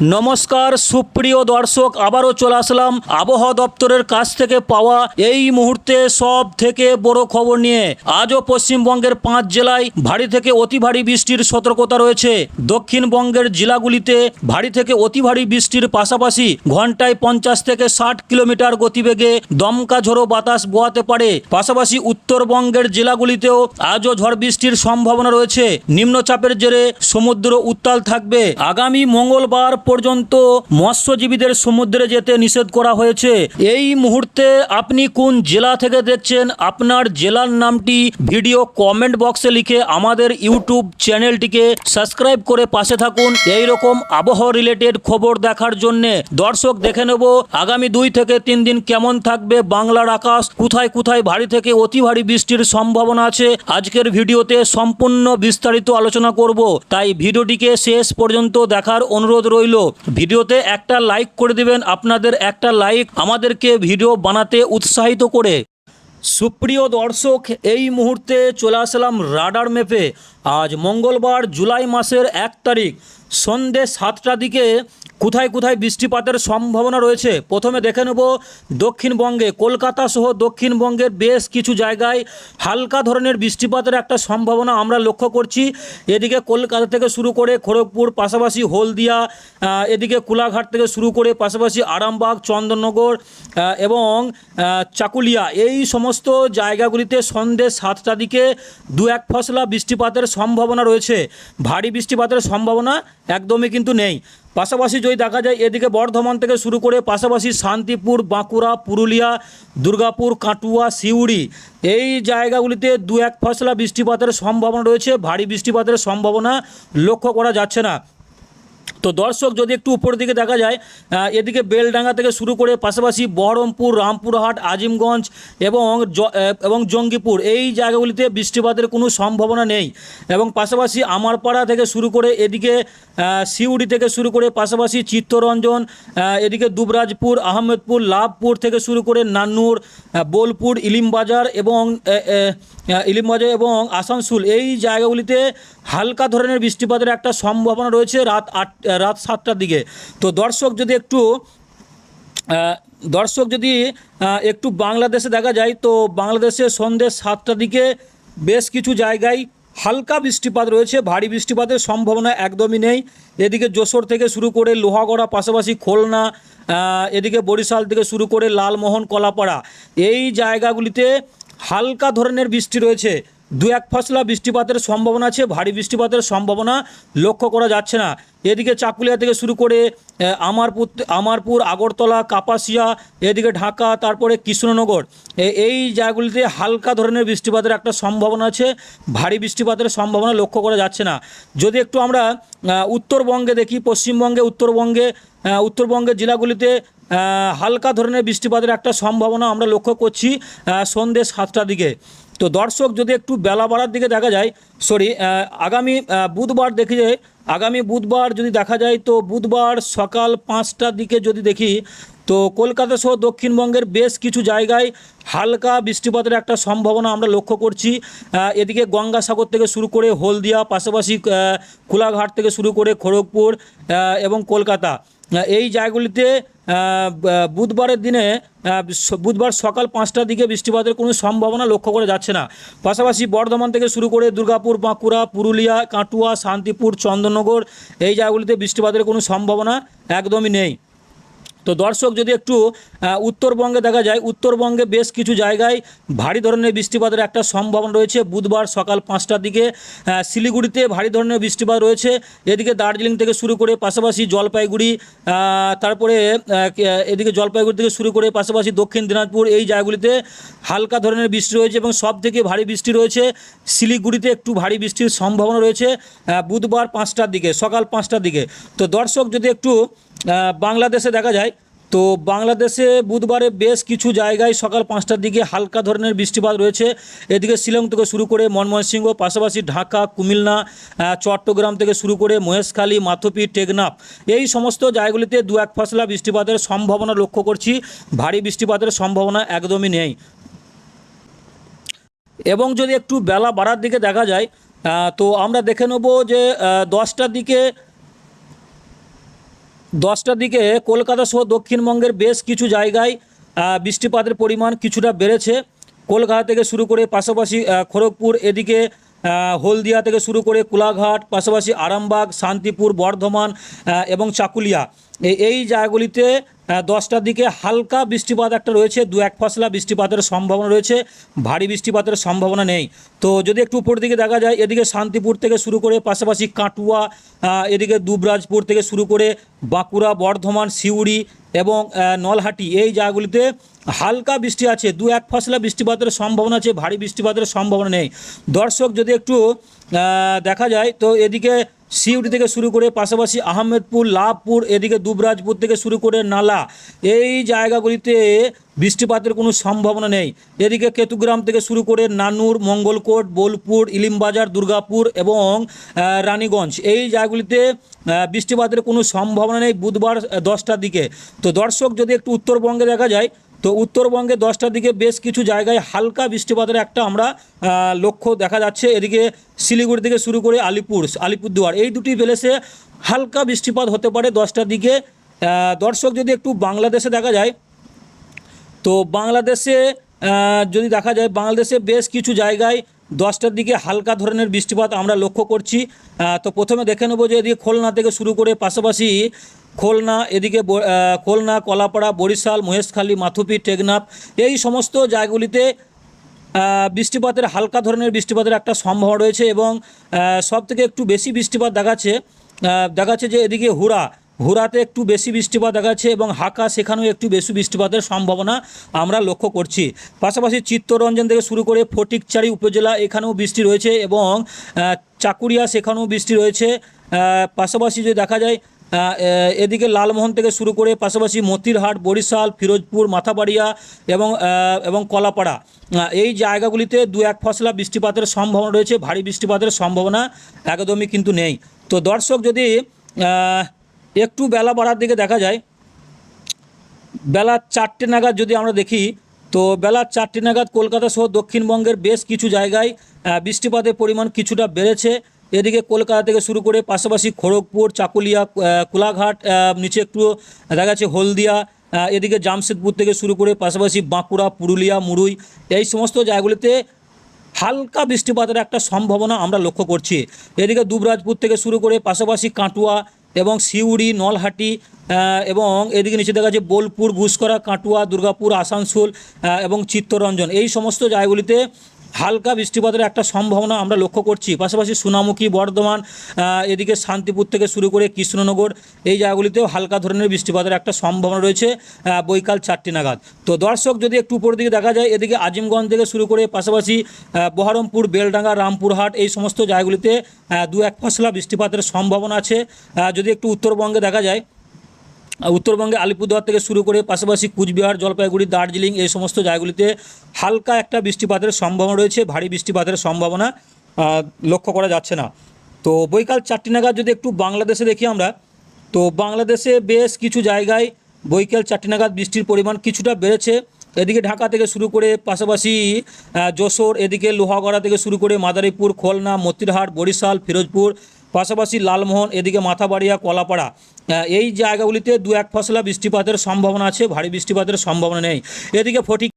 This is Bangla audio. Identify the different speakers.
Speaker 1: নমস্কার, সুপ্রিয় দর্শক, আবারও চলে আসলাম আবহাওয়া দপ্তরের কাছ থেকে পাওয়া এই মুহূর্তে সব থেকে বড় খবর নিয়ে। আজও পশ্চিমবঙ্গের পাঁচ জেলায় ভারী থেকে অতি ভারী বৃষ্টির সতর্কতা রয়েছে। দক্ষিণবঙ্গের জেলাগুলিতে ভারী থেকে অতি ভারী বৃষ্টির পাশাপাশি ঘন্টায় পঞ্চাশ থেকে ষাট কিলোমিটার গতিবেগে দমকা ঝোড়ো বাতাস বোয়াতে পারে। পাশাপাশি উত্তরবঙ্গের জেলাগুলিতেও আজও ঝড় বৃষ্টির সম্ভাবনা রয়েছে। নিম্নচাপের জেরে সমুদ্র উত্তাল থাকবে। আগামী মঙ্গলবার পর্যন্ত মৎস্যজীবীদের সমুদ্রে যেতে নিষেধ করা হয়েছে। এই মুহূর্তে আপনি কোন জেলা থেকে দেখছেন? আপনার জেলার নামটি ভিডিও কমেন্ট বক্সে লিখে আমাদের ইউটিউব চ্যানেলটিকে সাবস্ক্রাইব করে পাশে থাকুন। এই রকম আবহাওয়া রিলেটেড খবর দেখার জন্য দর্শক দেখে নেব। আগামী দুই থেকে তিন দিন কেমন থাকবে বাংলার আকাশ? কোথায় কোথায় ভারী থেকে অতি ভারী বৃষ্টির সম্ভাবনা আছে? আজকের ভিডিওতে সম্পূর্ণ বিস্তারিত আলোচনা করব। তাই ভিডিওটিকে শেষ পর্যন্ত দেখার অনুরোধ রইল। ভিডিওতে একটা লাইক করে দিবেন, আপনাদের একটা লাইক আমাদেরকে ভিডিও বানাতে উৎসাহিত করে। সুপ্রিয় দর্শক, এই মুহূর্তে চলে আসলাম রাডার ম্যাপে। আজ মঙ্গলবার জুলাই মাসের এক তারিখ সন্ধে সাতটা দিকে কোথায় কোথায় বৃষ্টিপাতের সম্ভাবনা রয়েছে? প্রথমে দেখে নেব দক্ষিণবঙ্গে। কলকাতা সহ দক্ষিণবঙ্গের বেশ কিছু জায়গায় হালকা ধরনের বৃষ্টিপাতের একটা সম্ভাবনা আমরা লক্ষ্য করছি। এদিকে কলকাতা থেকে শুরু করে খড়গপুর, পাশাপাশি হলদিয়া এদিকে কোলাঘাট থেকে শুরু করে পাশাপাশি আরামবাগ, চন্দননগর এবং চাকুলিয়া। এই সমস্ত জায়গাগুলিতে সন্ধে সাতটা দিকে দু এক ফসলা বৃষ্টিপাতের সম্ভাবনা রয়েছে। ভারী বৃষ্টিপাতের সম্ভাবনা একদমই কিন্তু নেই। পাশাপাশি যদি দেখা যায়, এদিকে বর্ধমান থেকে শুরু করে পাশাপাশি শান্তিপুর, বাঁকুড়া, পুরুলিয়া, দুর্গাপুর, কাটুয়া, সিউড়ি এই জায়গাগুলিতে দু এক ফসলা বৃষ্টিপাতের সম্ভাবনা রয়েছে। ভারী বৃষ্টিপাতের সম্ভাবনা লক্ষ্য করা যাচ্ছে না। তো দর্শক, যদি একটু উপরের দিকে দেখা যায় এদিকে বেলডাঙ্গা থেকে শুরু করে পাশাপাশি বহরমপুর, রামপুরহাট, আজিমগঞ্জ এবং এবং জঙ্গিপুর, এই জায়গাগুলিতে বৃষ্টিপাতের কোনো সম্ভাবনা নেই। এবং পাশাপাশি আমারপাড়া থেকে শুরু করে এদিকে সিউড়ি থেকে শুরু করে পাশাপাশি চিত্তরঞ্জন এদিকে দুবরাজপুর, আহমেদপুর, লাভপুর থেকে শুরু করে নান্নুর বোলপুর, ইলিমবাজার এবং ইলিমবাজার এবং আসানসোল, এই জায়গাগুলিতে হালকা ধরনের বৃষ্টিপাতের একটা সম্ভাবনা রয়েছে রাত আট রাত সাতটার দিকে। তো দর্শক যদি একটু দর্শক যদি একটু বাংলাদেশে দেখা যায়, তো বাংলাদেশে সন্ধ্যে সাতটার দিকে বেশ কিছু জায়গায় হালকা বৃষ্টিপাত রয়েছে। ভারী বৃষ্টিপাতের সম্ভাবনা একদমই নেই। এদিকে যশোর থেকে শুরু করে লোহাগড়া, পাশাপাশি খুলনা এদিকে বরিশাল থেকে শুরু করে লালমোহন, কলাপাড়া। এই জায়গাগুলিতে হালকা ধরনের বৃষ্টি রয়েছে। দু এক ফসলা বৃষ্টিপাতের সম্ভাবনা আছে, ভারী বৃষ্টিপাতের সম্ভাবনা লক্ষ্য করা যাচ্ছে না। এদিকে চাকুলিয়া থেকে শুরু করে আমারপুর আমারপুর, আগরতলা, কাপাসিয়া, এদিকে ঢাকা, তারপরে কৃষ্ণনগর এই জায়গাগুলিতে হালকা ধরনের বৃষ্টিপাতের একটা সম্ভাবনা আছে, ভারী বৃষ্টিপাতের সম্ভাবনা লক্ষ্য করা যাচ্ছে না। যদি একটু আমরা উত্তরবঙ্গে দেখি, পশ্চিমবঙ্গে, উত্তরবঙ্গে উত্তরবঙ্গের জেলাগুলিতে হালকা ধরনের বৃষ্টিপাতের একটা সম্ভাবনা আমরা লক্ষ্য করছি সন্ধ্যে সাতটার দিকে। তো দর্শক যদি একটু বেলা বাড়ার দিকে দেখা যায় সরি আগামী বুধবার দেখি যে, আগামী বুধবার যদি দেখা যায় তো বুধবার সকাল পাঁচটার দিকে যদি দেখি, তো কলকাতা সহ দক্ষিণবঙ্গের বেশ কিছু জায়গায় হালকা বৃষ্টিপাতের একটা সম্ভাবনা আমরা লক্ষ্য করছি। এদিকে গঙ্গাসাগর থেকে শুরু করে হলদিয়া, পাশাপাশি কোলাঘাট থেকে শুরু করে খড়গপুর এবং কলকাতা। এই জায়গাগুলিতে বুধবারের দিনে বুধবার সকাল পাঁচটার দিকে বৃষ্টিপাতের কোনো সম্ভাবনা লক্ষ্য করা যাচ্ছে না। পাশাপাশি বর্ধমান থেকে শুরু করে দুর্গাপুর, বাঁকুড়া, পুরুলিয়া, কাটুয়া, শান্তিপুর চন্দননগর এই জায়গাগুলিতে বৃষ্টিপাতের কোনো সম্ভাবনা একদমই নেই। তো দর্শক, যদি একটু উত্তরবঙ্গে দেখা যায়, উত্তরবঙ্গে বেশ কিছু জায়গায় ভারী ধরনের বৃষ্টিপাতের একটা সম্ভাবনা রয়েছে। বুধবার সকাল পাঁচটার দিকে শিলিগুড়িতে ভারী ধরনের বৃষ্টিপাত রয়েছে। এদিকে দার্জিলিং থেকে শুরু করে পাশাপাশি জলপাইগুড়ি তারপরে এদিকে জলপাইগুড়ি থেকে শুরু করে পাশাপাশি দক্ষিণ দিনাজপুর, এই জায়গাগুলিতে হালকা ধরনের বৃষ্টি রয়েছে এবং সব থেকে ভারী বৃষ্টি রয়েছে শিলিগুড়িতে একটু ভারী বৃষ্টির সম্ভাবনা রয়েছে বুধবার পাঁচটার দিকে, সকাল পাঁচটার দিকে। তো দর্শক, যদি একটু বাংলাদেশে দেখা যায়, তো বাংলাদেশে বুধবারে বেশ কিছু জায়গায় সকাল পাঁচটার দিকে হালকা ধরনের বৃষ্টিপাত রয়েছে। এদিকে শিলং থেকে শুরু করে ময়মনসিংহ, পাশাপাশি ঢাকা, কুমিল্লা চট্টগ্রাম থেকে শুরু করে মহেশখালী, মাথুপি, টেকনাফ। এই সমস্ত জায়গাগুলিতে দু এক ফসলা বৃষ্টিপাতের সম্ভাবনা লক্ষ্য করছি। ভারী বৃষ্টিপাতের সম্ভাবনা একদমই নেই। এবং যদি একটু বেলা বাড়ার দিকে দেখা যায় তো আমরা দেখে নেব যে দশটার দিকে দশটার দিকে কলকাতা সহ দক্ষিণবঙ্গের বেশ কিছু জায়গায় বৃষ্টিপাতের পরিমাণ কিছুটা বেড়েছে। কলকাতা থেকে শুরু করে পাশাপাশি খড়গপুর, এদিকে হলদিয়া থেকে শুরু করে কোলাঘাট, পাশাপাশি আরামবাগ, শান্তিপুর, বর্ধমান এবং চাকুলিয়া। এই জায়গাগুলিতে দশটার দিকে হালকা বৃষ্টিপাত একটা রয়েছে, দু এক ফসলা বৃষ্টিপাতের সম্ভাবনা রয়েছে, ভারী বৃষ্টিপাতের সম্ভাবনা নেই। তো যদি একটু উপর দিকে দেখা যায়, এদিকে শান্তিপুর থেকে শুরু করে পাশাপাশি কাটুয়া এদিকে দুবরাজপুর থেকে শুরু করে বাঁকুড়া, বর্ধমান, সিউড়ি এবং নলহাটি, এই জায়গাগুলিতে হালকা বৃষ্টি আছে, দু এক ফসলা বৃষ্টিপাতের সম্ভাবনা আছে, ভারী বৃষ্টিপাতের সম্ভাবনা নেই। দর্শক যদি একটু দেখা যায়, তো এদিকে সিউড়ি থেকে শুরু করে পাশাপাশি আহমেদপুর, লাভপুর, এদিকে দুবরাজপুর থেকে শুরু করে নালা, এই জায়গাগুলিতে বৃষ্টিপাতের কোনো সম্ভাবনা নেই। এদিকে কেতুগ্রাম থেকে শুরু করে নানুর, মঙ্গলকোট, বোলপুর, ইলিমবাজার, দুর্গাপুর এবং রানীগঞ্জ, এই জায়গাগুলিতে বৃষ্টিপাতের কোনো সম্ভাবনা নেই বুধবার দশটার দিকে। তো দর্শক, যদি একটু উত্তরবঙ্গে দেখা যায় তো উত্তরবঙ্গে দশটার দিকে বেশ কিছু জায়গায় হালকা বৃষ্টিপাতের একটা আমরা লক্ষ্য দেখা যাচ্ছে। এদিকে শিলিগুড়ি থেকে শুরু করে আলিপুর, আলিপুরদুয়ার, এই দুটি প্লেসে হালকা বৃষ্টিপাত হতে পারে দশটার দিকে। দর্শক যদি একটু বাংলাদেশে দেখা যায়, তো বাংলাদেশে যদি দেখা যায়, বাংলাদেশে বেশ কিছু জায়গায় দশটার দিকে হালকা ধরনের বৃষ্টিপাত আমরা লক্ষ্য করছি। তো প্রথমে দেখে নেব যে এদিকে খুলনা থেকে শুরু করে পাশাপাশি খুলনা, এদিকে খুলনা, কলাপাড়া, বরিশাল, মহেশখালী মাথুপি টেকনাফ, এই সমস্ত জায়গাগুলিতে বৃষ্টিপাতের হালকা ধরনের বৃষ্টিপাতের একটা সম্ভাবনা রয়েছে এবং সব থেকে একটু বেশি বৃষ্টিপাত দেখাচ্ছে দেখাচ্ছে যে এদিকে হুড়া, হুড়াতে একটু বেশি বৃষ্টিপাত দেখাচ্ছে এবং হাকা, সেখানেও একটু বেশি বৃষ্টিপাতের সম্ভাবনা আমরা লক্ষ্য করছি। পাশাপাশি চিত্তরঞ্জন থেকে শুরু করে ফটিকচারি উপজেলা এখানেও বৃষ্টি রয়েছে এবং চাকুরিয়া সেখানেও বৃষ্টি রয়েছে। পাশাপাশি যদি দেখা যায় এদিকে লালমোহন থেকে শুরু করে পাশাপাশি মতিরহাট, বরিশাল, ফিরোজপুর, মাথাবাড়িয়া এবং এবং কলাপাড়া। এই জায়গাগুলিতে দু এক ফসলা বৃষ্টিপাতের সম্ভাবনা রয়েছে, ভারী বৃষ্টিপাতের সম্ভাবনা একদমই কিন্তু নেই। তো দর্শক যদি একটু বেলা বাড়ার দিকে দেখা যায়, বেলা চারটে নাগাদ যদি আমরা দেখি, তো বেলা চারটে নাগাদ কলকাতা সহ দক্ষিণবঙ্গের বেশ কিছু জায়গায় বৃষ্টিপাতের পরিমাণ কিছুটা বেড়েছে। এদিকে কলকাতা থেকে শুরু করে পাশাপাশি খড়গপুর, চাকুলিয়া কোলাঘাট নিচে একটু দেখা যাচ্ছে হলদিয়া এদিকে জামশেদপুর থেকে শুরু করে পাশাপাশি বাঁকুড়া, পুরুলিয়া, মুরুই, এই সমস্ত জায়গাগুলিতে হালকা বৃষ্টিপাতের একটা সম্ভাবনা আমরা লক্ষ্য করছি। এদিকে দুবরাজপুর থেকে শুরু করে পাশাপাশি কাটুয়া এবং সিউড়ি, নলহাটি এবং এদিকে নিচে দেখা যাচ্ছে বোলপুর গুসকরা কাটুয়া, দুর্গাপুর, আসানসোল এবং চিত্তরঞ্জন। এই সমস্ত জায়গাগুলিতে হালকা বৃষ্টিপাতের একটা সম্ভাবনা আমরা লক্ষ্য করছি। পাশাপাশি সোনামুখী বর্ধমান এদিকে শান্তিপুর থেকে শুরু করে কৃষ্ণনগর, এই জায়গাগুলিতেও হালকা ধরনের বৃষ্টিপাতের একটা সম্ভাবনা রয়েছে বৈকাল চারটি নাগাদ। তো দর্শক, যদি একটু উপর দিকে দেখা যায়, এদিকে আজিমগঞ্জ থেকে শুরু করে পাশাপাশি বহরমপুর, বেলডাঙ্গা, রামপুরহাট, এই সমস্ত জায়গাগুলিতে দু এক ফসলা বৃষ্টিপাতের সম্ভাবনা আছে। যদি একটু উত্তরবঙ্গে দেখা যায় উত্তরবঙ্গে আলিপুরদুয়ার থেকে শুরু করে পাশাপাশি কুচবিহার, জলপাইগুড়ি, দার্জিলিং এই সমস্ত জায়গাগুলিতে হালকা একটা বৃষ্টিপাতের সম্ভাবনা রয়েছে, ভারী বৃষ্টিপাতের সম্ভাবনা লক্ষ্য করা যাচ্ছে না। তো বৈকাল চারটি নাগাদ যদি একটু বাংলাদেশে দেখি আমরা, তো বাংলাদেশে বেশ কিছু জায়গায় বৈকাল চারটি নাগাদ বৃষ্টির পরিমাণ কিছুটা বেড়েছে। এদিকে ঢাকা থেকে শুরু করে পাশাপাশি যশোর, এদিকে লোহাগড়া থেকে শুরু করে মাদারীপুর, খুলনা, মতিরহাট, বরিশাল, ফিরোজপুর পাশাপাশি লালমোহন, এদিকে মাথাবাড়িয়া, কলাপাড়া। এই জায়গাগুলিতে দু এক ফসলা বৃষ্টিপাতের সম্ভাবনা আছে, ভারী বৃষ্টিপাতের সম্ভাবনা নেই। এদিকে ফটিক